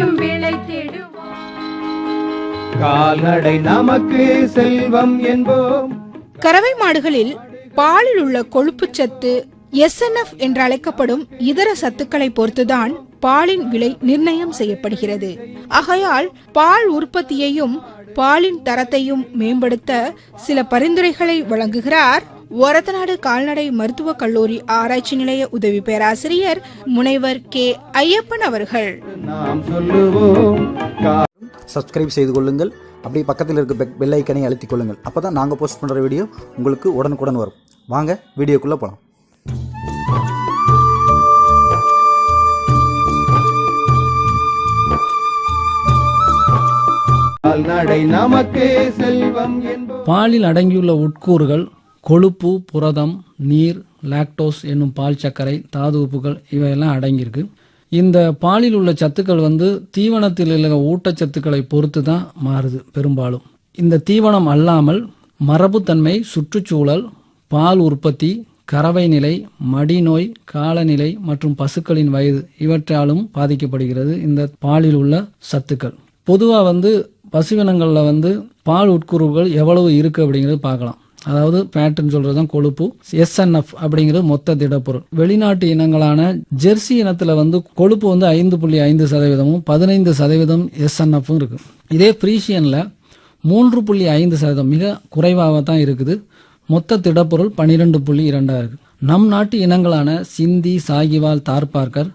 நன்மையும் விளைத்திடுவோம் கால்நடை நமக்கு செல்வம் என்போம். கறவை மாடுகளில் பாலில் உள்ள கொழுப்புச்சத்து எஸ்என்எஃப் என்று அழைக்கப்படும் இதர சத்துக்களை பொறுத்துதான் பாலின் விலை நிர்ணயம் செய்யப்படுகிறது. ஆகையால் பால் உற்பத்தியையும் பாலின் தரத்தையும் மேம்படுத்த சில பரிந்துரைகளை வழங்குகிறார் ஒரத்தநாடு கால்நடை மருத்துவக் கல்லூரி ஆராய்ச்சி நிலைய உதவி பேராசிரியர் முனைவர் கே. ஐயப்பன் அவர்கள். சப்ஸ்கிரைப் செய்து கொள்ளுங்கள். அப்படியே பக்கத்தில் இருக்க பெல் ஐக்கனை அழுத்திக் கொள்ளுங்கள். அப்போ தான் நாங்கள் போஸ்ட் பண்ணுற வீடியோ உங்களுக்கு உடனுக்குடன் வரும். வாங்க வீடியோக்குள்ளே போகலாம் கால்நடை நமக்கு செல்வம் என்போம். பாலில் அடங்கியுள்ள உட்கூறுகள் கொழுப்பு புரதம் நீர் லாக்டோஸ் என்னும் பால் சர்க்கரை தாது உப்புகள் இவையெல்லாம் அடங்கியிருக்கு. இந்த பாலில் உள்ள சத்துக்கள் வந்து தீவனத்தில் உள்ள ஊட்டச்சத்துக்களை பொறுத்து தான் மாறுது பெரும்பாலும். இந்த தீவனம் அல்லாமல் மரபுத்தன்மை சுற்றுச்சூழல் பால் உற்பத்தி கறவை நிலை மடிநோய் காலநிலை மற்றும் பசுக்களின் வயது இவற்றாலும் பாதிக்கப்படுகிறது இந்த பாலில் உள்ள சத்துக்கள். பொதுவாக வந்து பசுவினங்களில் வந்து பால் உட்கூறுகள் எவ்வளவு இருக்குது அப்படிங்கிறது பார்க்கலாம். அதாவது ஃபேட்டுன்னு சொல்கிறது தான் கொழுப்பு எஸ்என்எஃப் அப்படிங்கிறது மொத்த திடப்பொருள். வெளிநாட்டு இனங்களான ஜெர்சி இனத்தில் வந்து கொழுப்பு வந்து ஐந்து புள்ளி ஐந்து சதவீதமும் பதினைந்து சதவீதம் எஸ்என்எஃப்பும் இருக்குது இதே ஃப்ரீஷியனில் மூன்று புள்ளி ஐந்து சதவீதம் மிக குறைவாக தான் இருக்குது. மொத்த திடப்பொருள் பன்னிரெண்டு புள்ளி இரண்டாக இருக்குது நம் நாட்டு இனங்களான சிந்தி சாகிவால் தார்பார்க்கர்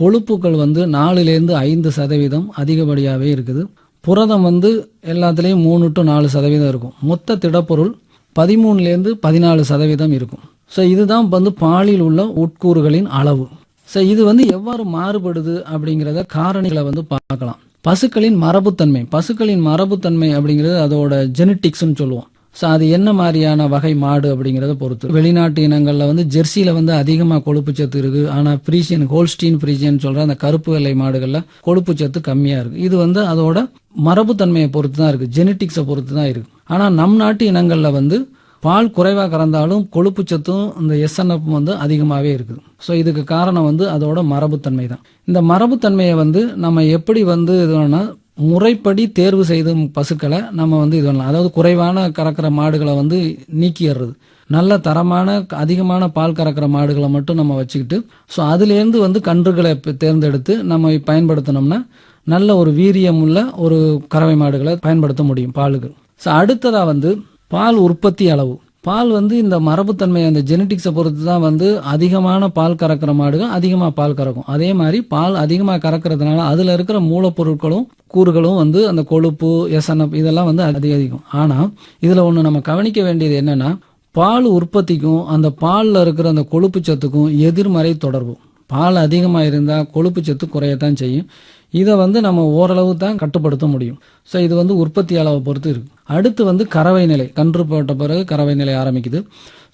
கொழுப்புகள் வந்து நாலுலேருந்து ஐந்து சதவீதம் அதிகப்படியாகவே இருக்குது. புரதம் வந்து எல்லாத்துலேயும் மூணு டு நாலு சதவீதம் இருக்கும். மொத்த திடப்பொருள் பதிமூணுலேருந்து பதினாலு சதவீதம் இருக்கும். ஸோ இதுதான் வந்து பாலில் உள்ள உட்கூறுகளின் அளவு. ஸோ இது வந்து எவ்வாறு மாறுபடுது அப்படிங்கிறத காரணிகளை வந்து பார்க்கலாம். பசுக்களின் மரபுத்தன்மை. பசுக்களின் மரபுத்தன்மை அப்படிங்கிறது அதோட ஜெனட்டிக்ஸ்னு சொல்லுவோம். ஸோ அது என்ன மாதிரியான வகை மாடு அப்படிங்கிறத பொறுத்து. வெளிநாட்டு இனங்களில் வந்து ஜெர்சியில் வந்து அதிகமாக கொழுப்பு சத்து இருக்கு. ஆனால் ஃப்ரீசியன் ஹோல்ஸ்டீன் ஃப்ரீசியன் சொல்கிற அந்த கருப்பு வெள்ளை மாடுகளில் கொழுப்புச்சத்து கம்மியாக இருக்கு. இது வந்து அதோட மரபுத்தன்மையை பொறுத்து தான் இருக்குது ஜெனட்டிக்ஸை பொறுத்து தான் இருக்குது ஆனால் நம் நாட்டு இனங்களில் வந்து பால் குறைவாக கறந்தாலும் கொழுப்பு சத்தும் இந்த எஸ்என்எஃப் வந்து அதிகமாகவே இருக்குது ஸோ இதுக்கு காரணம் வந்து அதோட மரபுத்தன்மை தான். இந்த மரபுத்தன்மையை வந்து நம்ம எப்படி வந்து இது முறைப்படி தேர்வு செய்த பசுக்களை நம்ம வந்து இது பண்ணலாம். அதாவது குறைவான கறக்கிற மாடுகளை வந்து நீக்கிடுறது நல்ல தரமான அதிகமான பால் கறக்கிற மாடுகளை மட்டும் நம்ம வச்சுக்கிட்டு ஸோ அதுலேருந்து வந்து கன்றுகளை தேர்ந்தெடுத்து நம்ம பயன்படுத்தினோம்னா நல்ல ஒரு வீரியமுள்ள ஒரு கறவை மாடுகளை பயன்படுத்த முடியும் பாலுக்கு. ஸோ அடுத்ததாக வந்து பால் உற்பத்தி அளவு. பால் வந்து இந்த மரபுத்தன்மை அந்த ஜெனட்டிக்ஸை பொறுத்து தான் வந்து அதிகமான பால் கறக்கிற மாடுகள் அதிகமாக பால் கறக்கும். அதே மாதிரி பால் அதிகமாக கறக்கிறதுனால அதில் இருக்கிற மூலப்பொருட்களும் கூறுகளும் வந்து அந்த கொழுப்பு எசனப் இதெல்லாம் வந்து அதிகரிக்கும். ஆனால் இதில் ஒன்று நம்ம கவனிக்க வேண்டியது என்னென்னா பால் உற்பத்திக்கும் அந்த பாலில் இருக்கிற அந்த கொழுப்பு சத்துக்கும் எதிர்மறை தொடர்பு. பால் அதிகமாக இருந்தால் கொழுப்பு சத்து குறையத்தான் செய்யும். இதை வந்து நம்ம ஓரளவு தான் கட்டுப்படுத்த முடியும். ஸோ இது வந்து உற்பத்தி அளவை பொறுத்து இருக்குது அடுத்து வந்து கறவை நிலை கன்று போட்ட பிறகு கறவை நிலை ஆரம்பிக்குது.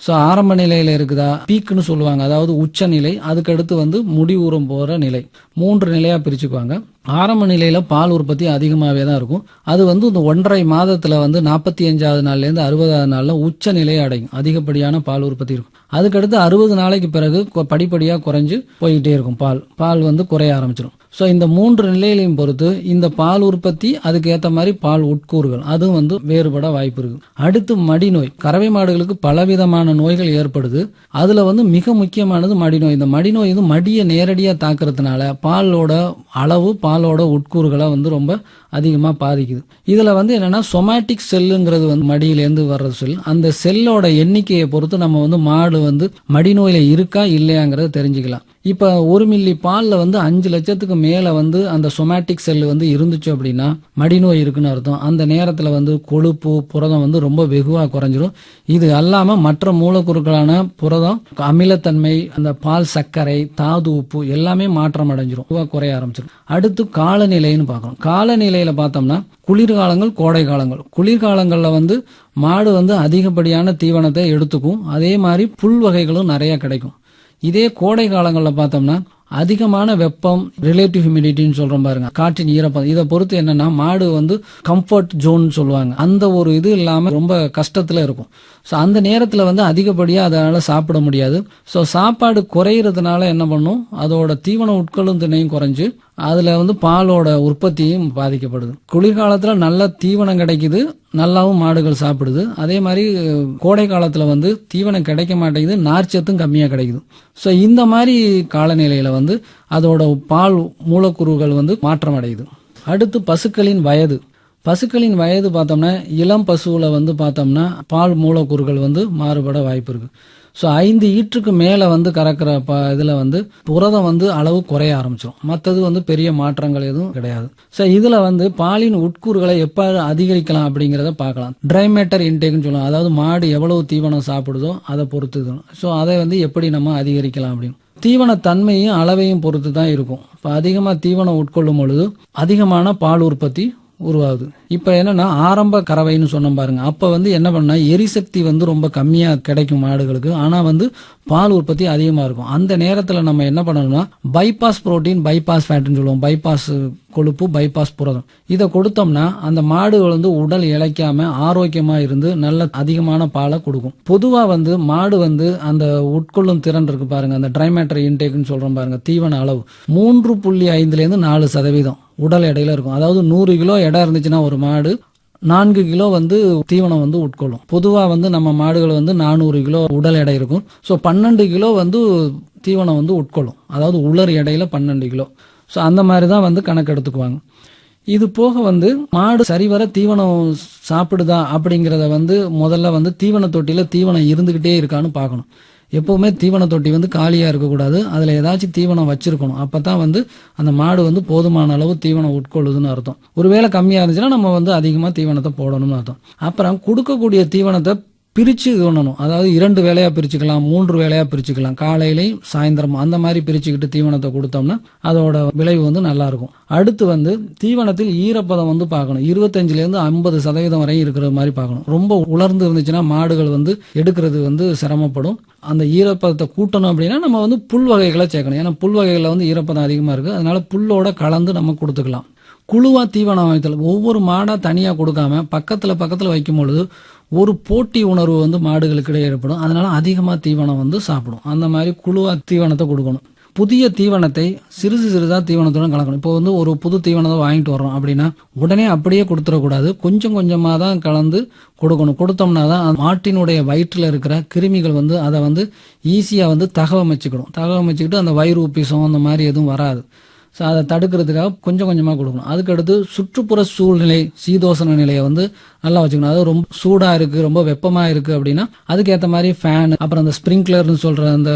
ஸோ ஆரம்ப நிலையில் இருக்குதா? பீக்குன்னு சொல்லுவாங்க. அதாவது உச்ச நிலை அதுக்கடுத்து வந்து முடிவுறம் போகிற நிலை. மூன்று நிலையாக பிரிச்சுக்குவாங்க. ஆரம்ப நிலையில் பால் உற்பத்தி அதிகமாகவே தான் இருக்கும். அது வந்து இந்த ஒன்றரை மாதத்தில் வந்து நாற்பத்தி அஞ்சாவது நாள்லேருந்து அறுபதாவது நாளில் உச்ச நிலையை அடையும். அதிகப்படியான பால் உற்பத்தி இருக்கும். அதுக்கடுத்து அறுபது நாளைக்கு பிறகு படிப்படியாக குறைஞ்சு போய்கிட்டே இருக்கும் பால். பால் வந்து குறைய ஆரம்பிச்சிடும் ஸோ இந்த மூன்று நிலையிலையும் பொறுத்து இந்த பால் உற்பத்தி அதுக்கு ஏற்ற மாதிரி பால் உட்கூறுகள் அதுவும் வந்து வேறுபட வாய்ப்பு இருக்கு. அடுத்து மடிநோய் கறவை மாடுகளுக்கு பலவிதமான நோய்கள் ஏற்படுது. அதில் வந்து மிக முக்கியமானது மடிநோய் இந்த மடிநோய் வந்து மடியை நேரடியாக தாக்குறதுனால பாலோட அளவு பாலோட உட்கூறுகளை வந்து ரொம்ப அதிகமாக பாதிக்குது. இதில் வந்து என்னென்னா சொமேட்டிக் செல்லுங்கிறது வந்து மடியிலேருந்து வர்ற செல் அந்த செல்லோட எண்ணிக்கையை பொறுத்து நம்ம வந்து மாடு வந்து மடிநோயில் இருக்கா இல்லையாங்கிறத தெரிஞ்சுக்கலாம். இப்போ ஒரு மில்லி பாலில் வந்து அஞ்சு லட்சத்துக்கு மேலே வந்து அந்த சொமேட்டிக் செல் வந்து இருந்துச்சு அப்படின்னா மடிநோய் இருக்குன்னு அர்த்தம். அந்த நேரத்தில் வந்து கொழுப்பு புரதம் வந்து ரொம்ப வெகுவாக குறைஞ்சிரும். இது அல்லாமல் மற்ற மூலக்கூறுகளான புரதம் அமிலத்தன்மை அந்த பால் சர்க்கரை தாது உப்பு எல்லாமே மாற்றம் அடைஞ்சிரும். வெகுவாக குறைய ஆரம்பிச்சிடும் அடுத்து காலநிலைன்னு பார்க்குறோம் காலநிலையில் பார்த்தோம்னா குளிர்காலங்கள் கோடை காலங்கள். குளிர்காலங்களில் வந்து மாடு வந்து அதிகப்படியான தீவனத்தை எடுத்துக்கும். அதே மாதிரி புல் வகைகளும் நிறைய கிடைக்கும். இதே கோடை காலங்களில் பார்த்தோம்னா அதிகமான வெப்பம் ரிலேட்டிவ் ஹியூமிடிட்டின்னு சொல்றோம் பாருங்க. காற்றின் ஈரப்பதம். இதை பொறுத்து என்னன்னா மாடு வந்து கம்ஃபர்ட் ஜோன் சொல்லுவாங்க. அந்த ஒரு இது இல்லாம ரொம்ப கஷ்டத்துல இருக்கும். ஸோ அந்த நேரத்தில் வந்து அதிகப்படியாக அதனால் சாப்பிட முடியாது. ஸோ சாப்பாடு குறையிறதுனால என்ன பண்ணும்? அதோட தீவன உட்கொள்ளும் திணையும் குறைஞ்சு அதில் வந்து பாலோட உற்பத்தியும் பாதிக்கப்படுது. குளிர்காலத்தில் நல்ல தீவனம் கிடைக்குது நல்லாவும் மாடுகள் சாப்பிடுது. அதே மாதிரி கோடை காலத்தில் வந்து தீவனம் கிடைக்க மாட்டேங்குது நார்ச்சத்தும் கம்மியாக கிடைக்குது. ஸோ இந்த மாதிரி காலநிலையில் வந்து அதோட பால் மூலக்கூறுகள் வந்து மாற்றம் அடையுது அடுத்து பசுக்களின் வயது. பசுக்களின் வயது பார்த்தோம்னா இளம் பசுவில் வந்து பார்த்தோம்னா பால் மூலக்கூறுகள் வந்து மாறுபட வாய்ப்பு இருக்கு. ஸோ ஐந்து ஈற்றுக்கு மேலே வந்து கறக்கிற ப இதில் வந்து புரதம் வந்து அளவு குறைய ஆரம்பிச்சிடும் மற்றது வந்து பெரிய மாற்றங்கள் எதுவும் கிடையாது. ஸோ இதில் வந்து பாலின் உட்கூறுகளை எப்போ அதிகரிக்கலாம் அப்படிங்கிறத பார்க்கலாம். ட்ரை மேட்டர் இன்டேக்னு சொல்லுவாங்க. அதாவது மாடு எவ்வளவு தீவனம் சாப்பிடுதோ அதை பொறுத்து ஸோ அதை வந்து எப்படி நம்ம அதிகரிக்கலாம் அப்படின்னு. தீவன தன்மையும் அளவையும் பொறுத்து தான் இருக்கும். இப்போ அதிகமாக தீவனம் உட்கொள்ளும் பொழுது அதிகமான பால் உற்பத்தி உருவாகுது. இப்போ என்னன்னா ஆரம்ப கறவைன்னு சொன்னோம் பாருங்க. அப்போ வந்து என்ன பண்ணா எரிசக்தி வந்து ரொம்ப கம்மியாக கிடைக்கும் மாடுகளுக்கு. ஆனால் வந்து பால் உற்பத்தி அதிகமாக இருக்கும். அந்த நேரத்தில் நம்ம என்ன பண்ணணும்னா பைபாஸ் புரோட்டீன் பைபாஸ் ஃபேட்னு சொல்லுவோம். பைபாஸ் கொழுப்பு பைபாஸ் புரதம். இதை கொடுத்தோம்னா அந்த மாடுகள் வந்து உடல் இழைக்காம ஆரோக்கியமா இருந்து நல்ல அதிகமான பாலை கொடுக்கும். பொதுவா வந்து மாடு வந்து அந்த உட்கொள்ளும் திறன் இருக்கு பாருங்க. அந்த ட்ரைமேட்டர் இன்டேக்னு சொல்றோம் பாருங்க. தீவன அளவு மூன்று புள்ளி ஐந்துல இருந்து நாலு சதவீதம். உடல் எடையில இருக்கும். அதாவது நூறு கிலோ எடை இருந்துச்சுன்னா ஒரு மாடு நான்கு கிலோ வந்து தீவனம் வந்து உட்கொள்ளும். பொதுவாக வந்து நம்ம மாடுகள் வந்து நானூறு கிலோ உடல் எடை இருக்கும். ஸோ பன்னெண்டு கிலோ வந்து தீவனம் வந்து உட்கொள்ளும். அதாவது உலர் எடையில பன்னெண்டு கிலோ. ஸோ அந்த மாதிரி தான் வந்து கணக்கு எடுத்துக்குவாங்க. இது போக வந்து மாடு சரிவர தீவனம் சாப்பிடுதா அப்படிங்கிறத வந்து முதல்ல வந்து தீவன தொட்டியில் தீவனம் இருந்துக்கிட்டே இருக்கான்னு பார்க்கணும். எப்போவுமே தீவன தொட்டி வந்து காலியாக இருக்கக்கூடாது. அதில் ஏதாச்சும் தீவனம் வச்சுருக்கணும். அப்போ தான் வந்து அந்த மாடு வந்து போதுமான அளவு தீவனம் உட்கொள்ளுதுன்னு அர்த்தம். ஒருவேளை கம்மியாக இருந்துச்சுன்னா நம்ம வந்து அதிகமாக தீவனத்தை போடணும்னு அர்த்தம். அப்புறம் கொடுக்கக்கூடிய தீவனத்தை பிரித்து இது பண்ணணும். அதாவது இரண்டு வேலையாக பிரிச்சுக்கலாம் மூன்று வேலையாக பிரிச்சுக்கலாம். காலையிலையும் சாயந்தரமும் அந்த மாதிரி பிரிச்சுக்கிட்டு தீவனத்தை கொடுத்தோம்னா அதோட விளைவு வந்து நல்லா இருக்கும் அடுத்து வந்து தீவனத்தில் ஈரப்பதம் வந்து பார்க்கணும். இருபத்தஞ்சிலேருந்து ஐம்பது சதவீதம் வரையும் இருக்கிற மாதிரி பார்க்கணும். ரொம்ப உலர்ந்து இருந்துச்சுன்னா மாடுகள் வந்து எடுக்கிறது வந்து சிரமப்படும். அந்த ஈரப்பதத்தை கூட்டணும் அப்படின்னா நம்ம வந்து புல் வகைகளை சேர்க்கணும். ஏன்னா புல் வகைகளில் வந்து ஈரப்பதம் அதிகமாக இருக்குது அதனால புல்லோட கலந்து நம்ம கொடுத்துக்கலாம். குழுவாக தீவனம் வைத்தல் ஒவ்வொரு மாடாக தனியாக கொடுக்காம பக்கத்தில் பக்கத்தில் வைக்கும் பொழுது ஒரு போட்டி உணர்வு வந்து மாடுகளுக்கு இடையே ஏற்படும். அதனால அதிகமாக தீவனம் வந்து சாப்பிடும். அந்த மாதிரி குழுவாக தீவனத்தை கொடுக்கணும். புதிய தீவனத்தை சிறிது சிறிதாக தீவனத்துடன் கலக்கணும். இப்போ வந்து ஒரு புது தீவனத்தை வாங்கிட்டு வர்றோம் அப்படின்னா உடனே அப்படியே கொடுத்துடக்கூடாது. கொஞ்சம் கொஞ்சமாக தான் கலந்து கொடுக்கணும். கொடுத்தோம்னா தான் மாட்டினுடைய வயிற்றில் இருக்கிற கிருமிகள் வந்து அதை வந்து ஈஸியாக வந்து தகவமைச்சுக்கிடும். தகவமைச்சுக்கிட்டு அந்த வயிறு உப்பிசம் அந்த மாதிரி எதுவும் வராது. ஸோ அதை தடுக்கிறதுக்காக கொஞ்சம் கொஞ்சமாக கொடுக்கணும். அதுக்கடுத்து சுற்றுப்புற சூழ்நிலை சீதோசன நிலையை வந்து நல்லா வச்சுக்கணும். அதாவது ரொம்ப சூடாக இருக்குது ரொம்ப வெப்பமாக இருக்குது அப்படின்னா அதுக்கேற்ற மாதிரி ஃபேன் அப்புறம் அந்த ஸ்ப்ரிங்க்லர்னு சொல்கிற அந்த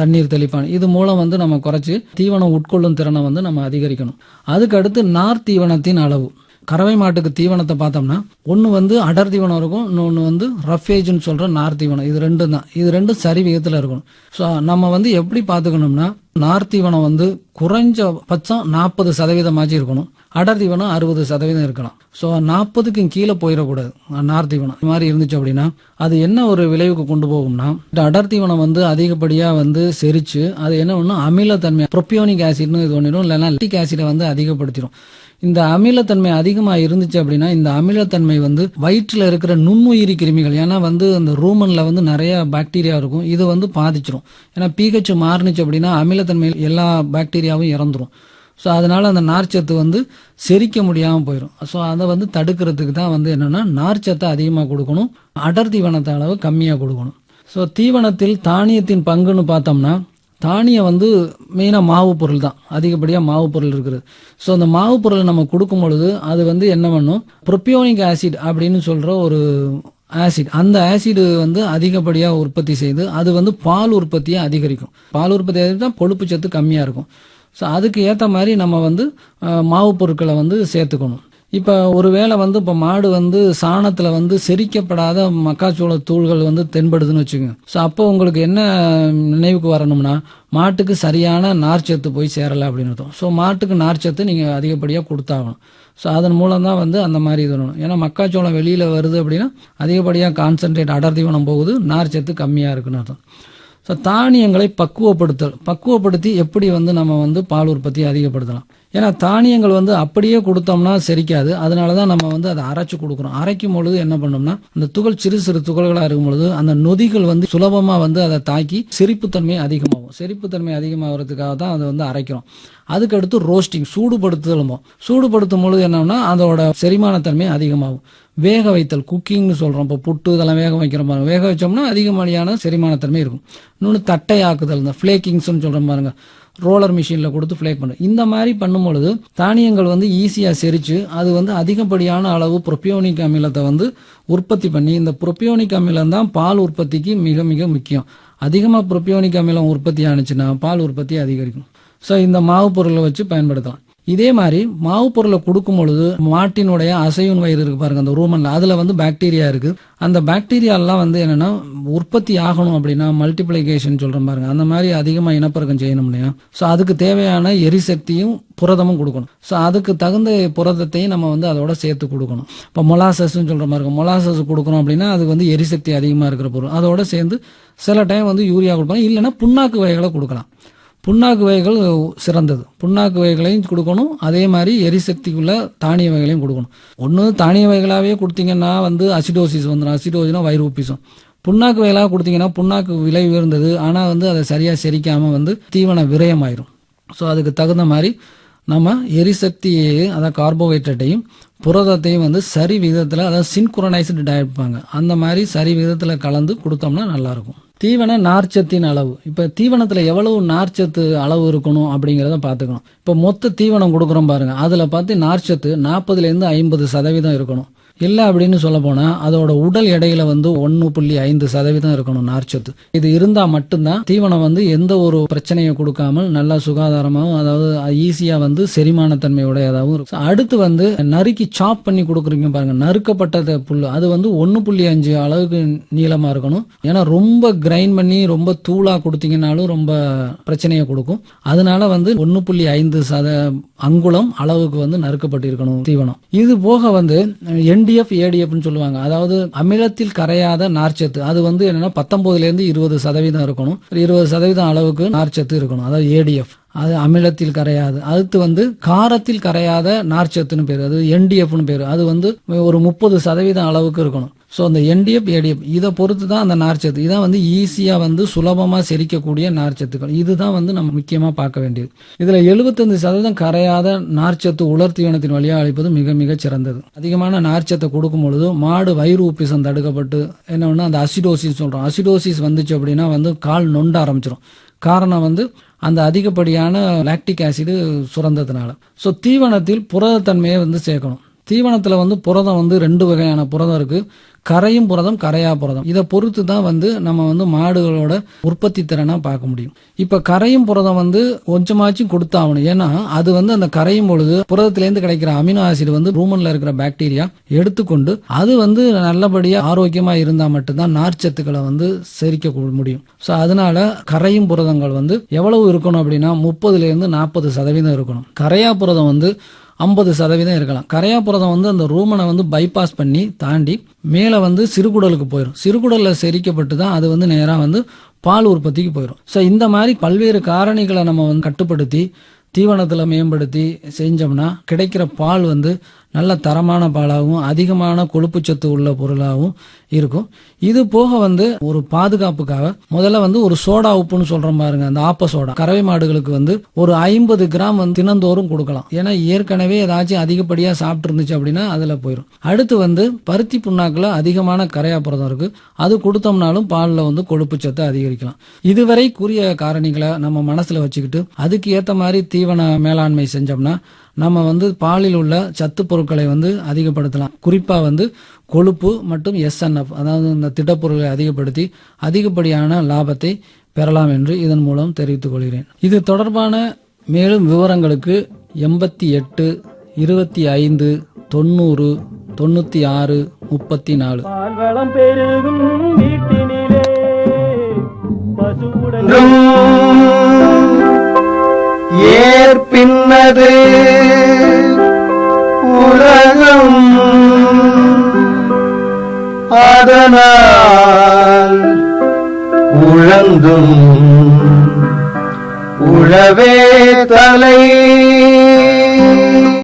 தண்ணீர் தெளிப்பான் இது மூலம் வந்து நம்ம குறைச்சி தீவனம் உட்கொள்ளும் திறனை வந்து நம்ம அதிகரிக்கணும். அதுக்கடுத்து நார் தீவனத்தின் அளவு. கறவை மாட்டுக்கு தீவனத்தை பார்த்தோம்னா ஒன்று வந்து அடர் தீவனம் இருக்கும் இன்னொன்று வந்து ரஃபேஜ்னு சொல்கிற நார் தீவனம். இது ரெண்டும் தான். இது ரெண்டும் சரி விகிதத்தில் இருக்கணும். ஸோ நம்ம வந்து எப்படி பார்த்துக்கணும்னா நார் தீவனம் வந்து குறைஞ்சபட்சம் நாற்பது சதவீதமாச்சும் இருக்கணும். அடர் தீவனம் அறுபது சதவீதம் இருக்கலாம். ஸோ நாற்பதுக்கும் கீழே போயிடக்கூடாது. நார் தீவனம். இது மாதிரி இருந்துச்சு அப்படின்னா அது என்ன ஒரு விளைவுக்கு கொண்டு போகும்னா இந்த அடர் தீவனம் வந்து அதிகப்படியாக வந்து செரிச்சு அது என்ன ஒன்றும் அமிலத்தன்மை ப்ரொப்பியோனிக் ஆசிட்னு இது பண்ணிடும் இல்லைன்னா லிட்டிக் ஆசிடை வந்து அதிகப்படுத்திடும். இந்த அமிலத்தன்மை அதிகமாக இருந்துச்சு அப்படின்னா இந்த அமிலத்தன்மை வந்து வயிற்றில் இருக்கிற நுண்ணுயிரி கிருமிகள் ஏன்னா வந்து அந்த ரூமனில் வந்து நிறைய பாக்டீரியா இருக்கும் இது வந்து பாதிச்சிரும். ஏன்னா பிஹெச் மாறுனுச்சு அப்படின்னா அமிலத்தன்மை எல்லா பாக்டீரியாவும் இறந்துடும் ஸோ அதனால் அந்த நார்ச்சத்து வந்து செரிக்க முடியாமல் போயிடும் ஸோ அதை வந்து தடுக்கிறதுக்கு தான் வந்து என்னென்னா நார்ச்சத்தை அதிகமாக கொடுக்கணும். அடர் தீவனத்தை அளவு கம்மியாக கொடுக்கணும். ஸோ தீவனத்தில் தானியத்தின் பங்குன்னு பார்த்தோம்னா தானியம் வந்து மெயினாக மாவு பொருள் தான். அதிகப்படியாக மாவு பொருள் இருக்குது. ஸோ அந்த மாவு பொருளை நம்ம கொடுக்கும் பொழுது அது வந்து என்ன பண்ணும்? ப்ரொப்பியோனிக் ஆசிட் அப்படின்னு சொல்கிற ஒரு ஆசிட். அந்த ஆசிடு வந்து அதிகப்படியாக உற்பத்தி செய்து அது வந்து பால் உற்பத்தியை அதிகரிக்கும். பால் உற்பத்தி அதிகரித்தா கொழுப்பு சத்து கம்மியாக இருக்கும். ஸோ அதுக்கு ஏற்ற மாதிரி நம்ம வந்து மாவு பொருட்களை வந்து சேர்த்துக்கணும். இப்போ ஒருவேளை வந்து இப்போ மாடு வந்து சாணத்தில் வந்து செரிக்கப்படாத மக்காச்சோள தூள்கள் வந்து தென்படுதுன்னு வச்சுக்கோங்க. ஸோ அப்போ உங்களுக்கு என்ன நினைவுக்கு வரணும்னா மாட்டுக்கு சரியான நார்ச்சத்து போய் சேரலை அப்படின்னு அர்த்தம். ஸோ மாட்டுக்கு நார்ச்சத்து நீங்கள் அதிகப்படியாக கொடுத்தாகணும். ஸோ அதன் மூலம் தான் வந்து அந்த மாதிரி இது பண்ணணும் ஏன்னா மக்காச்சோளம் வெளியில் வருது அப்படின்னா அதிகப்படியாக கான்சன்ட்ரேட் அடர் தீவனம் போகுது நார்ச்சத்து கம்மியாக இருக்குன்னு அர்த்தம். ஸோ தானியங்களை பக்குவப்படுத்தல். பக்குவப்படுத்தி எப்படி வந்து நம்ம வந்து பால் உற்பத்தியை அதிகப்படுத்தலாம். ஏன்னா தானியங்கள் வந்து அப்படியே கொடுத்தோம்னா செரிக்காது. அதனால தான் நம்ம வந்து அதை அரைச்சு கொடுக்குறோம். அரைக்கும் பொழுது என்ன பண்ணோம்னா அந்த துகள் சிறு சிறு துகள்களாக இருக்கும் பொழுது அந்த நொதிகள் வந்து சுலபமாக வந்து அதை தாக்கி செரிப்புத்தன்மை அதிகமாகும். செரிப்புத்தன்மை அதிகமாகிறதுக்காக தான் அதை வந்து அரைக்கிறோம். அதுக்கடுத்து ரோஸ்டிங் சூடுபடுத்துதலும். சூடுபடுத்தும் பொழுது என்னன்னா அதோட செரிமானத்தன்மை அதிகமாகும். வேக வைத்தல் குக்கிங்னு சொல்கிறோம் இப்போ புட்டு இதெல்லாம் வேக வைக்கிற பாருங்க. வேக வச்சோம்னா அதிகப்படியான செரிமானத்தன்மை இருக்கும். இன்னொன்று தட்டையாக்குதல் இந்த ஃப்ளேக்கிங்ஸ்னு சொல்கிற பாருங்க. ரோலர் மிஷினில் கொடுத்து ஃப்ளேக் பண்ணும் இந்த மாதிரி பண்ணும் பொழுது தானியங்கள் வந்து ஈஸியாக செரித்து அது வந்து அதிகப்படியான அளவு புரொப்பியோனிக் அமிலத்தை வந்து உற்பத்தி பண்ணி இந்த புரொப்பியோனிக் அமிலம் தான் பால் உற்பத்திக்கு மிக மிக முக்கியம். அதிகமாக புரொப்பியோனிக் அமிலம் உற்பத்தி ஆனிச்சுன்னா பால் உற்பத்தி அதிகரிக்கும். ஸோ இந்த மாவு பொருளை வச்சு பயன்படுத்தலாம். இதே மாதிரி மாவு பொருளை கொடுக்கும் பொழுது மாட்டினுடைய அசைவன் வயிறு இருக்கு பாருங்க அந்த ரூமன்ல. அதுல வந்து பாக்டீரியா இருக்கு. அந்த பாக்டீரியாலாம் வந்து என்னன்னா உற்பத்தி ஆகணும் அப்படின்னா மல்டிப்ளிகேஷன் சொல்ற பாருங்க. அந்த மாதிரி அதிகமாக இனப்பெருக்கம் செய்யணும் இல்லையா? ஸோ அதுக்கு தேவையான எரிசக்தியும் புரதமும் கொடுக்கணும். ஸோ அதுக்கு தகுந்த புரதத்தையும் நம்ம வந்து அதோட சேர்த்து கொடுக்கணும். இப்போ மொலாசஸ்ன்னு சொல்ற மாதிரி இருக்கும் மொலாசஸ் கொடுக்கணும் அப்படின்னா அது வந்து எரிசக்தி அதிகமாக இருக்கிற பொருள். அதோட சேர்ந்து சில டைம் வந்து யூரியா கொடுப்பாங்க. இல்லைன்னா புண்ணாக்கு வகைகளை கொடுக்கலாம். புண்ணாக்கு வகைகள் சிறந்தது. புண்ணாக்கு வகைகளையும் கொடுக்கணும். அதே மாதிரி எரிசக்திக்குள்ள தானிய வகைகளையும் கொடுக்கணும். ஒன்று தானிய வகைகளாகவே கொடுத்தீங்கன்னா வந்து அசிடோசிஸ் வந்துடும் அசிடோசினா வயிறு உப்பிசம். புண்ணாக்கு வகைகளாக கொடுத்தீங்கன்னா புண்ணாக்கு விலை உயர்ந்தது. ஆனால் வந்து அதை சரியாக செரிக்காமல் வந்து தீவன விரயமாயிரும். ஸோ அதுக்கு தகுந்த மாதிரி நம்ம எரிசக்தியையும் அதாவது கார்போஹைட்ரேட்டையும் புரதத்தையும் வந்து சரி விகிதத்தில் அதாவது சின்குரனைஸ்டு டயட்பாங்க அந்த மாதிரி சரி விகிதத்தில் கலந்து கொடுத்தோம்னா நல்லாயிருக்கும் தீவன நார்ச்சத்தின் அளவு. இப்போ தீவனத்தில் எவ்வளவு நார்ச்சத்து அளவு இருக்கணும் அப்படிங்கிறத பார்த்துக்கணும். இப்போ மொத்த தீவனம் கொடுக்குறோம் பாருங்கள் அதில் பார்த்து நார்ச்சத்து நாற்பதுலேருந்து ஐம்பது சதவீதம் இருக்கணும். இல்லை அப்படின்னு சொல்ல போனால் அதோட உடல் எடையில வந்து ஒன்று புள்ளி ஐந்து சதவீதம் இருக்கணும் நார்ச்சத்து. இது இருந்தால் மட்டும்தான் தீவனம் வந்து எந்த ஒரு பிரச்சனையை கொடுக்காமல் நல்லா சுகாதாரமாகவும் அதாவது ஈஸியாக வந்து செரிமானத்தன்மையுடையதாகவும் இருக்கும். அடுத்து வந்து நறுக்கி சாப் பண்ணி கொடுக்குறீங்க பாருங்க நறுக்கப்பட்டத புல் அது வந்து ஒன்று புள்ளி அஞ்சு அளவுக்கு நீளமாக இருக்கணும். ஏன்னா ரொம்ப கிரைண்ட் பண்ணி ரொம்ப தூளாக கொடுத்தீங்கன்னாலும் ரொம்ப பிரச்சனையை கொடுக்கும். அதனால வந்து ஒன்று புள்ளி ஐந்து சத அங்குளம் அளவுக்கு வந்து நறுக்கப்பட்டிருக்கணும் தீவனம். இது போக வந்து என்டிஎஃப் ஏடிஎஃப்னு சொல்லுவாங்க. அதாவது அமிலத்தில் கரையாத நார்ச்சத்து. அது வந்து என்னன்னா பத்தொன்பதுலேருந்து இருபது சதவீதம் இருக்கணும். இருபது சதவீதம் அளவுக்கு நார்ச்சத்து இருக்கணும். அதாவது ஏடிஎஃப் அது அமிலத்தில் கரையாது. அடுத்து வந்து காரத்தில் கரையாத நார்ச்சத்துன்னு பேர். அது என்டிஎஃப்னு பேர். அது வந்து ஒரு முப்பது சதவீதம் அளவுக்கு இருக்கணும். ஸோ அந்த என்டிஎஃப் ஏடிஎஃப் இதை பொறுத்து தான் அந்த நார்ச்சத்து இதான் வந்து ஈஸியாக வந்து சுலபமாக செரிக்கக்கூடிய நார்ச்சத்துக்கள் இதுதான் வந்து நம்ம முக்கியமாக பார்க்க வேண்டியது. இதில் எழுபத்தஞ்சு சதவீதம் கரையாத நார்ச்சத்து உலர் தீவனத்தின் வழியாக அளிப்பது மிக மிக சிறந்தது. அதிகமான நார்ச்சத்தை கொடுக்கும் பொழுது மாடு வயிறு உப்பிசம் தடுக்கப்பட்டு என்ன ஒன்று அந்த அசிடோசிஸ் சொல்கிறோம் அசிடோசிஸ் வந்துச்சு அப்படின்னா வந்து கால் நொண்ட ஆரம்பிச்சிடும் காரணம் வந்து அந்த அதிகப்படியான லாக்டிக் ஆசிடு சுரந்ததுனால. ஸோ தீவனத்தில் புரதத்தன்மையை வந்து சேர்க்கணும். தீவனத்தில் வந்து புரதம் வந்து ரெண்டு வகையான புரதம் இருக்குது கரையும் புரதம் கரையா புரதம். இதை பொறுத்து தான் வந்து நம்ம வந்து மாடுகளோட உற்பத்தி திறனை பார்க்க முடியும். இப்போ கரையும் புரதம் வந்து கொஞ்சமாச்சும் கொடுத்தாகணும் ஏன்னா அது வந்து அந்த கரையும் பொழுது புரதத்திலேருந்து கிடைக்கிற அமினோ ஆசிட் வந்து ரூமனில் இருக்கிற பாக்டீரியா எடுத்துக்கொண்டு அது வந்து நல்லபடியாக ஆரோக்கியமாக இருந்தால் மட்டும்தான் நார்ச்சத்துக்களை வந்து செரிக்க முடியும். ஸோ அதனால கரையும் புரதங்கள் வந்து எவ்வளவு இருக்கணும் அப்படின்னா முப்பதுலேருந்து நாற்பது சதவீதம் இருக்கணும். கரையா புரதம் வந்து ஐம்பது சதவீதம் இருக்கலாம். கரையா புரதம் வந்து அந்த ரூமனை வந்து பைபாஸ் பண்ணி தாண்டி மேலே வந்து சிறுகுடலுக்கு போயிடும் சிறுகுடலில் செரிக்கப்பட்டு தான் அது வந்து நேராக வந்து பால் உற்பத்திக்கு போயிடும் ஸோ இந்த மாதிரி பல்வேறு காரணிகளை நம்ம வந்து கட்டுப்படுத்தி தீவனத்தில் மேம்படுத்தி செஞ்சோம்னா கிடைக்கிற பால் வந்து நல்ல தரமான பாலாகவும் அதிகமான கொழுப்புச்சத்து உள்ள பொருளாகவும் இருக்கும். இது போக வந்து ஒரு பாதுகாப்புக்காக முதல்ல வந்து ஒரு சோடா உப்புன்னு சொல்றோம் பாருங்க அந்த ஆப்ப சோடா. கறவை மாடுகளுக்கு வந்து ஒரு ஐம்பது கிராம் வந்து தினந்தோறும் கொடுக்கலாம். ஏன்னா ஏற்கனவே ஏதாச்சும் அதிகப்படியாக சாப்பிட்டு இருந்துச்சு அப்படின்னா அதில் போயிடும் அடுத்து வந்து பருத்தி புண்ணாக்குல அதிகமான கரையா புரதம் இருக்கு. அது கொடுத்தோம்னாலும் பாலில் வந்து கொழுப்புச்சத்தை அதிகரிக்கலாம். இதுவரை கூறிய காரணிகளை நம்ம மனசுல வச்சுக்கிட்டு அதுக்கு ஏற்ற மாதிரி தீவன மேலாண்மை செஞ்சோம்னா நம்ம வந்து பாலில் உள்ள சத்து பொருட்களை வந்து அதிகப்படுத்தலாம். குறிப்பாக வந்து கொழுப்பு மற்றும் எஸ்என்எஃப் அதாவது இந்த திடப்பொருளை அதிகப்படுத்தி அதிகப்படியான லாபத்தை பெறலாம் என்று இதன் மூலம் தெரிவித்துக் கொள்கிறேன். இது தொடர்பான மேலும் விவரங்களுக்கு எண்பத்தி எட்டு இருபத்தி ஐந்து தொண்ணூறு தொண்ணூற்றி ஆறு முப்பத்தி நாலு. பால் வளம் பெருகும் வீட்டினிலே பசுவுடன். ஏற்பின்னது உலகம். அதனால் உழந்தும் உழவே தலை.